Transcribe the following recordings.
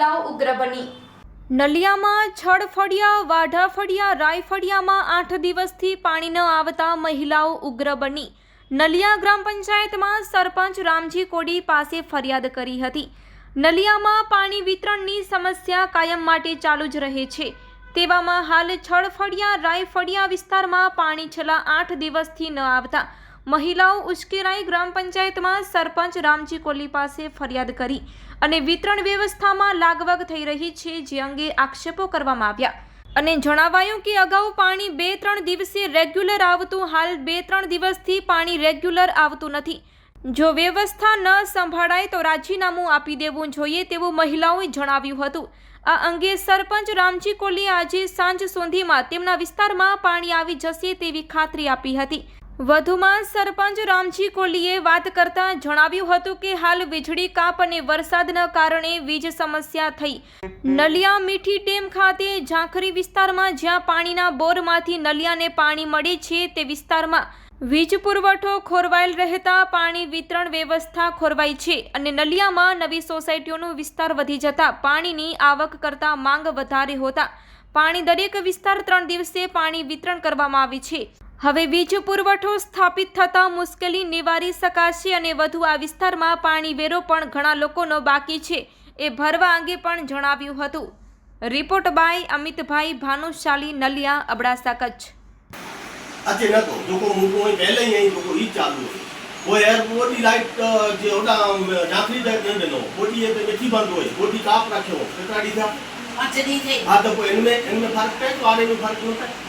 મહિલાઓ ઉગ્ર બની. નલિયામાં છડફળિયા વાઢાફળિયા રાયફળિયામાં આઠ દિવસથી પાણી ન આવતા મહિલાઓ ઉગ્ર બની. નલિયા ગ્રામ પંચાયતમાં સરપંચ રામજી કોડી પાસે ફરિયાદ કરી હતી. નલિયામાં પાણી વિતરણની સમસ્યા કાયમ માટે ચાલુ જ રહે છે. તેવામાં હાલ છડફળિયા રાયફળિયા વિસ્તારમાં પાણી છેલ્લા આઠ દિવસથી ન આવતા. મહિલાઓ ઉશ્કેરાઈ ગ્રામ પંચાયતમાં સરપંચ રામજી કોલી પાસે ફરિયાદ કરી અને વિતરણ વ્યવસ્થામાં લાગવગ થઈ રહી છે જે અંગે આક્ષેપો કરવામાં આવ્યા. અને જણાવાયું કે અગાઉ પાણી બે ત્રણ દિવસે રેગ્યુલર આવતું, હાલ બે ત્રણ દિવસથી પાણી રેગ્યુલર આવતું નથી. જો વ્યવસ્થા ન સંભાળાય તો રાજીનામું આપી દેવું જોઈએ તેવું મહિલાઓએ જણાવ્યું હતું. આ અંગે સરપંચ રામજી કોલીએ આજે સાંજ સુધીમાં તેમના વિસ્તારમાં પાણી આવી જશે તેવી ખાતરી આપી હતી. વધુમાં સરપંચ રામજી કોલીએ વાત કરતા જણાવ્યું હતું કે હાલ વીજળી કાપ અને વરસાદના કારણે વીજ સમસ્યા થઈ. નલિયા મીઠી ડેમ ખાતે ઝાંખરી વિસ્તારમાં જ્યાં પાણીના બોરમાંથી નલિયાને પાણી મળે છે તે વિસ્તારમાં વીજ પુરવઠો ખોરવાયેલ રહેતા પાણી વિતરણ વ્યવસ્થા ખોરવાઈ છે અને નલિયામાં નવી સોસાયટીઓનો વિસ્તાર વધી જતા પાણીની આવક કરતા માંગ વધારે હોતા. પાણી દરેક વિસ્તાર ત્રણ દિવસે પાણી વિતરણ કરવામાં આવી છે. હવે વીજ પુરવઠો સ્થાપિત થતાં મુશ્કેલી નિવારી શકાશે અને વધુ આ વિસ્તારમાં પાણી વેરો પણ ઘણા લોકોનો બાકી છે એ ભરવા અંગે પણ જણાવ્યું હતું. Report by Amitbhai Bhanushali Naliya Abdasa Kutch. આજે નતો લોકો મૂકો હોય પહેલે અહીં લોકો ઈ ચાલુ હોય. એર બોડી લાઈટ જે ઓડા નાખરી દે ને નો બોડી એ બેઠી બંધ હોય બોડી કાપ રાખ્યો કટાડી દા. પાંચ દી હા તો એમને એમને ફરક થાય તો આને ફરક ન થાય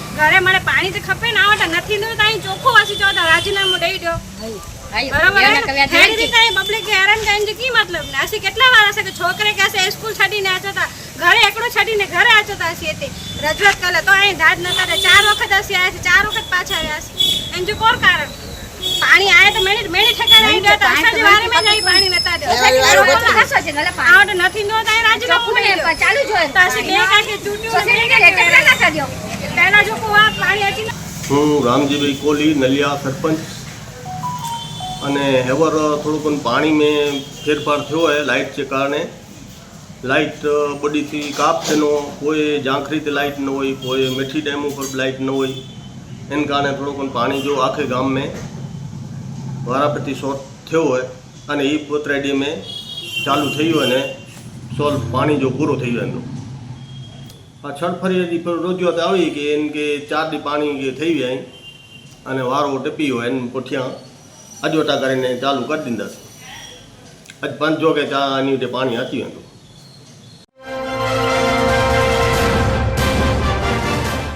મેની ને ઘરે મને પાણી તો ખપે ના આવતા નથી તો અહીં ચોખ્ખું વાસી જો તો રાજીનામું દઈ દો બરાબર રીતે પબ્લિક હેરાન કરીને જે કી મતલબ ને? આસી કેટલા વાર હશે કે છોકરે કહેશે સ્કૂલ છડીને આચતા ઘરે એકડો છડીને ઘરે આચતા હશે તે. રજૂઆત કરે તો અહીં દાદ નતા દે ચાર વખત હશે આવ્યા છે ચાર વખત પાછા આવ્યા છે. એનું જો કોર કારણ? પાણી આયા તો મેણી મેણી ઠેકાણે અહીં ગયા તો અસાજી વારે મેં જઈ પાણી નતા દે આવડે નથી નો તો રાજીનામું ચાલુ જ હોય. તો આસી બે ચૂંટ્યું છે ને હું રામજીભાઈ કોલી, નલિયા સરપંચ. અને હેવર થોડુંક પાણી મેં ફેરફાર થયો હોય લાઇટ છે કારણે. લાઇટ બડીથી કાપ છે નો કોઈ ઝાંખરીથી લાઇટ ન હોય, કોઈ મીઠી ડેમ ઉપર લાઇટ ન હોય. એને કારણે થોડુંક પણ જો આખે ગામ મેં વારાફરતી શોર્ટ થયો હોય અને એ પોતરેડી મેં ચાલુ થયું અને સોલ્વ પાણી જો પૂરો થઈ ગયો એનો. આ ફરી હજી રજૂઆત આવી કે એને કે ચાર દી પાણી કે થઈ જાય અને વારો ટપી હોય એને પોઠિયા અજવટા કરીને ચાલુ કરી દીધા છે. આજ પાંચ કે ચા એની રીતે પાણી હતું હતું.